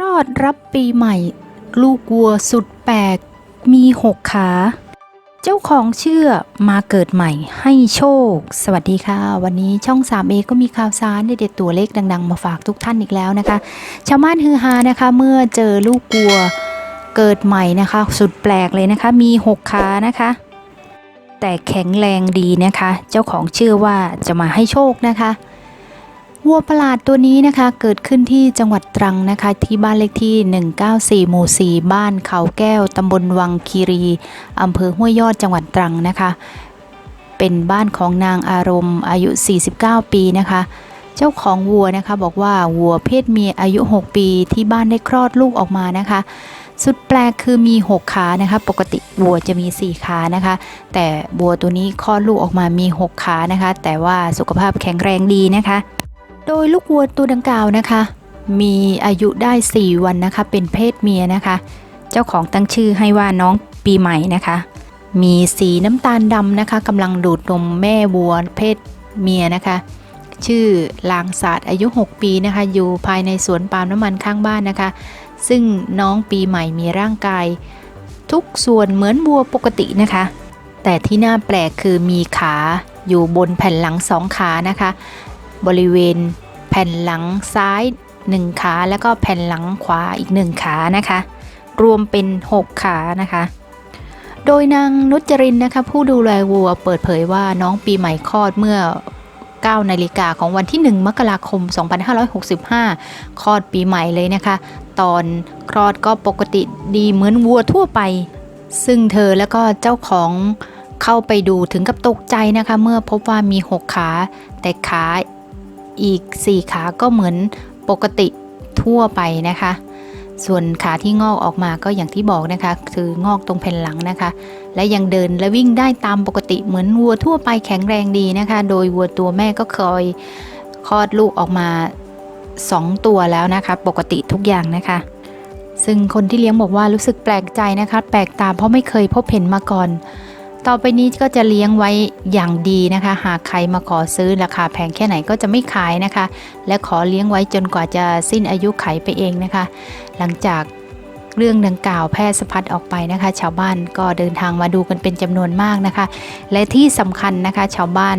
รอดรับปีใหม่ ลูกวัวสุดแปลก มีหกขา เจ้าของเชื่อมาเกิดใหม่ให้โชค สวัสดีค่ะ วันนี้ช่อง 3A ก็มีข่าวสารเด็ดๆตัวเลขดัง ๆ มาฝากทุกท่านอีกแล้วนะคะ ชาวบ้านฮือฮานะคะ เมื่อเจอลูกวัวเกิดใหม่นะคะ สุดแปลกเลยนะคะ มีหกขานะคะ แต่แข็งแรงดีนะคะ เจ้าของเชื่อว่าจะมาให้โชคนะคะ วัวประหลาดตัวนี้นะคะเกิดขึ้นที่จังหวัดตรังนะคะ ที่บ้านเลขที่ 194 หมู่ 4 บ้านเขาแก้วตำบลวังคีรีอำเภอห้วยยอดจังหวัดตรังนะคะ เป็นบ้านของนางอารมณ์อายุ 49 ปีนะคะ เจ้าของวัวนะคะบอกว่าวัวเพศเมียอายุ 6 ปีที่บ้านได้คลอดลูกออกมานะคะ สุดแปลกคือมี 6 ขานะคะ ปกติวัวจะมี 4 ขานะคะ แต่วัวตัวนี้คลอดลูกออกมามี 6 ขานะคะ แต่ว่าสุขภาพแข็งแรงดีนะคะ โดยลูกวัวตัวดังกล่าวนะคะ มีอายุได้ 4 วันนะคะ เป็นเพศเมียนะคะ เจ้าของตั้งชื่อให้ว่าน้องปีใหม่นะคะ มีสีน้ำตาลดำนะคะกำลังดูดนมแม่วัวเพศเมียนะคะ ชื่อลางศาสตร์อายุ 6 ปีนะคะ อยู่ภายในสวนปาล์มน้ำมันข้างบ้านนะคะ ซึ่งน้องปีใหม่มีร่างกาย ทุกส่วนเหมือนวัวปกตินะคะ แต่ที่น่าแปลกคือมีขาอยู่บนแผ่นหลังสองขานะคะ บริเวณ แผ่นหลังซ้าย 1 ขา แล้วก็แผ่นหลังขวาอีก 1 ขานะคะ รวมเป็น 6 ขานะคะ โดยนางนุจรินนะคะ ผู้ดูแลวัวเปิดเผยว่าน้องปีใหม่คลอดเมื่อ9นาฬิกาของวันที่ 1 มกราคม 2565 คลอดปีใหม่เลยนะคะ ตอนคลอดก็ปกติดีเหมือนวัวทั่วไป ซึ่งเธอแล้วก็เจ้าของเข้าไปดูถึงกับตกใจนะคะ เมื่อพบว่ามี 6 ขา แต่ขา อีก 4 ขาก็เหมือนปกติทั่วไปนะคะ ส่วนขาที่งอกออกมาก็อย่างที่บอกนะคะ คืองอกตรงแผ่นหลังนะคะ และยังเดินและวิ่งได้ตามปกติเหมือนวัวทั่วไปแข็งแรงดีนะคะ โดยวัวตัวแม่ก็เคยคลอดลูกออกมา 2 ตัวแล้วนะคะ ปกติทุกอย่างนะคะ ซึ่งคนที่เลี้ยงบอกว่ารู้สึกแปลกใจนะคะ แปลกตาเพราะไม่เคยพบเห็นมาก่อน ต่อไปนี้ก็จะเลี้ยงไว้อย่างดีนะคะ หากใครมาขอซื้อราคาแพงแค่ไหนก็จะไม่ขายนะคะ และขอเลี้ยงไว้จนกว่าจะสิ้นอายุไขไปเองนะคะ หลังจากเรื่องดังกล่าวแพร่สะพัดออกไปนะคะ ชาวบ้านก็เดินทางมาดูกันเป็นจำนวนมากนะคะ และที่สำคัญนะคะ ชาวบ้าน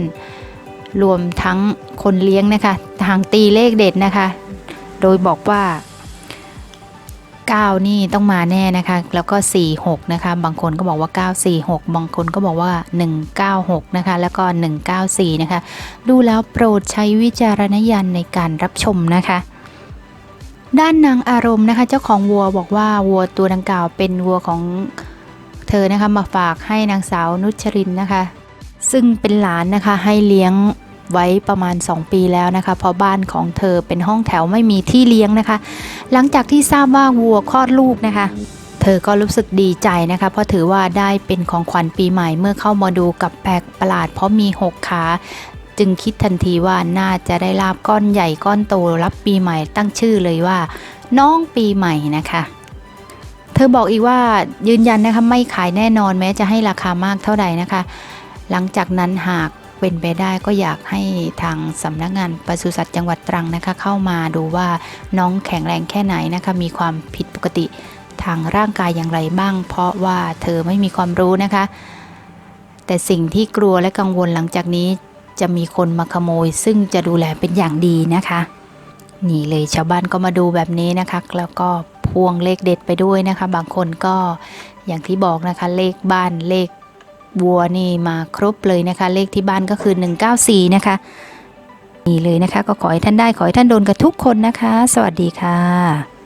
รวมทั้งคนเลี้ยงนะคะ ทางตีเลขเด็ดนะคะ โดยบอกว่า 9 นี่ต้องมาแน่นะคะ แล้วก็ 46 นะคะ บางคนก็บอกว่า 946 บางคนก็บอกว่า 196 นะคะ แล้วก็ 194 นะคะ ดูแล้วโปรดใช้วิจารณญาณในการรับชมนะคะ ด้านนางอารมณ์นะคะ เจ้าของวัวบอกว่าวัวตัวดังกล่าวเป็นวัวของเธอนะคะ มาฝากให้นางสาวนุชรินนะคะ ซึ่งเป็นหลานนะคะให้เลี้ยง ไว้ประมาณ 2 ปีแล้วนะคะ เพราะบ้านของเธอเป็นห้องแถวไม่มีที่เลี้ยงนะคะ หลังจากที่ทราบว่าวัวคลอดลูกนะคะเธอก็รู้สึกดีใจนะคะ เพราะถือว่าได้เป็นของขวัญปีใหม่เมื่อเข้ามาดูกับแปลกประหลาด เพราะมี 6 ขา จึงคิดทันทีว่าน่าจะได้ลาบก้อนใหญ่ก้อนโตรับปีใหม่ตั้งชื่อเลยว่า น้องปีใหม่นะคะ เธอบอกอีกว่ายืนยันนะคะไม่ขายแน่นอนแม้จะให้ราคามากเท่าใดนะคะ หลังจากนั้นหาก เป็นไปได้ก็อยากให้ทางสำนักงานปศุสัตว์จังหวัดตรังนะคะ เข้ามาดูว่าน้องแข็งแรงแค่ไหนนะคะ มีความผิดปกติทางร่างกายอย่างไรบ้าง เพราะว่าเธอไม่มีความรู้นะคะ แต่สิ่งที่กลัวและกังวลหลังจากนี้จะมีคนมาขโมย ซึ่งจะดูแลเป็นอย่างดีนะคะนี่เลยชาวบ้านก็มาดูแบบนี้นะคะ แล้วก็พวงเลขเด็ดไปด้วยนะคะ บางคนก็อย่างที่บอกนะคะ เลขบ้านเลข วัวนี่มาครบเลยนะคะ เลขที่บ้านก็คือ 194 นะคะ นี่เลยนะคะ ก็ขอให้ท่านได้ขอให้ท่านโดนกับทุกคนนะคะ สวัสดีค่ะ